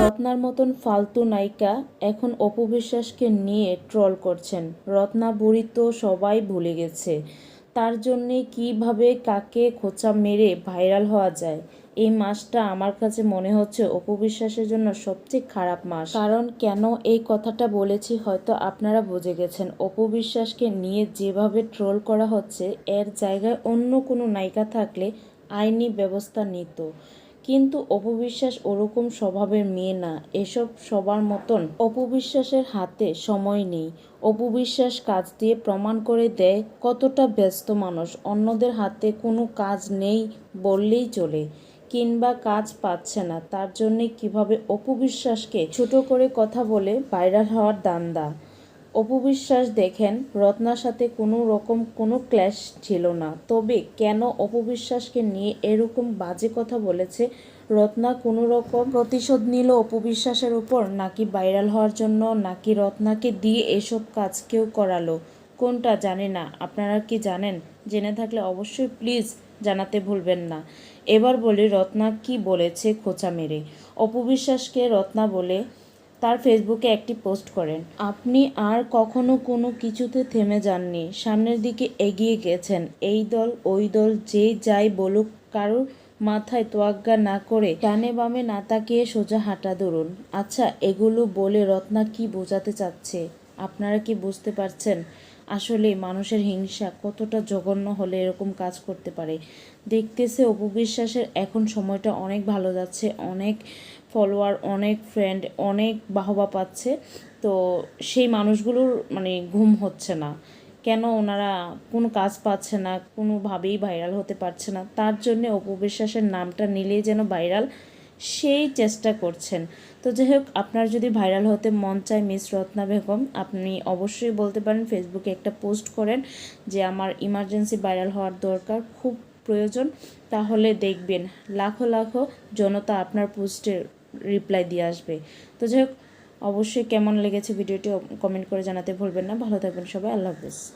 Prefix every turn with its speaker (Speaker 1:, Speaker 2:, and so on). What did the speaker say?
Speaker 1: রত্নার মতন ফালতু নায়িকা এখন অপু বিশ্বাসকে নিয়ে ট্রল করছেন। রত্না বুড়ি তো সবাই ভুলে গেছে। তার জন্যে কীভাবে কাকে খোঁচা মেরে ভাইরাল হওয়া যায়, এই মাসটা আমার কাছে মনে হচ্ছে অপু বিশ্বাসের জন্য সবচেয়ে খারাপ মাস। কারণ কেন এই কথাটা বলেছি হয়তো আপনারা বুঝে গেছেন। অপু বিশ্বাসকে নিয়ে যেভাবে ট্রোল করা হচ্ছে, এর জায়গায় অন্য কোনো নায়িকা থাকলে আইনি ব্যবস্থা নিত। কিন্তু অপবিশ্বাস ওরকম স্বভাবের মেয়ে না। এসব সবার মতন। অপবিশ্বাসের হাতে সময় নেই। অপবিশ্বাস কাজ দিয়ে প্রমাণ করে দেয় কতটা ব্যস্ত মানুষ। অন্যদের হাতে কোনো কাজ নেই বললেই চলে, কিংবা কাজ পাচ্ছে না। তার জন্যে কীভাবে অপবিশ্বাসকে ছোট করে কথা বলে ভাইরাল হওয়ার দান্দা? অপবিশ্বাস দেখেন, রত্নার সাথে কোনো রকম কোনো ক্ল্যাশ ছিল না। তবে কেন অপবিশ্বাসকে নিয়ে এরকম বাজে কথা বলেছে? রত্না কোনো রকম প্রতিশোধ নিল অপবিশ্বাসের উপর নাকি ভাইরাল হওয়ার জন্য, নাকি রত্নাকে দিয়ে এসব কাজ কেউ করালো? কোনটা জানি না। আপনারা কি জানেন? জেনে থাকলে অবশ্যই প্লিজ জানাতে ভুলবেন না। এবার বলি, রত্না কি বলেছে খোঁচা মেরে? অপবিশ্বাসকে রত্না বলে তার ফেসবুকে একটি পোস্ট করেন, আপনি আর কখনো কোনো কিছুতে থেমে যাননি। সামনের দিকে এগিয়ে গেছেন। এই দল, ওই দল, যে যাই বলুক কারোর মাথায় তোয়াজ্ঞা না করে ডানে বামে না তাকিয়ে সোজা হাঁটা ধরুন। আচ্ছা এগুলো বলে রত্না কি বোঝাতে চাচ্ছে? আপনারা কি বুঝতে পারছেন? আসলে মানুষের হিংসা কতটা জঘন্য হলে এরকম কাজ করতে পারে। দেখতেছে অপবিশ্বাসের এখন সময়টা অনেক ভালো যাচ্ছে, অনেক ফলোয়ার অনেক ফ্রেন্ড অনেক বাহবা পাচ্ছে। তো সেই মানুষগুলোর মানে ঘুম হচ্ছে না। কেন ওনারা কোনো কাজ পাচ্ছে না, কোনোভাবেই ভাইরাল হতে পারছে না। তার জন্য অপবিশ্বাসের নামটা নিলেই যেন ভাইরাল সেই চেষ্টা করছেন। তো যাই হোক আপনার যদি ভাইরাল হতে মন চায় মিস রত্না বেগম, আপনি অবশ্যই বলতে পারেন ফেসবুকে একটা পোস্ট করেন যে, আমার ইমার্জেন্সি ভাইরাল হওয়ার দরকার, খুব প্রয়োজন। তাহলে দেখবেন, লাখো লাখো জনতা আপনার পোস্টের রিপ্লাই দিয়ে আসবে। তো যাই হোক, অবশ্যই কেমন লেগেছে ভিডিওটি কমেন্ট করে জানাতে ভুলবেন না। ভালো থাকবেন সবাই, আল্লাহ হাফিজ।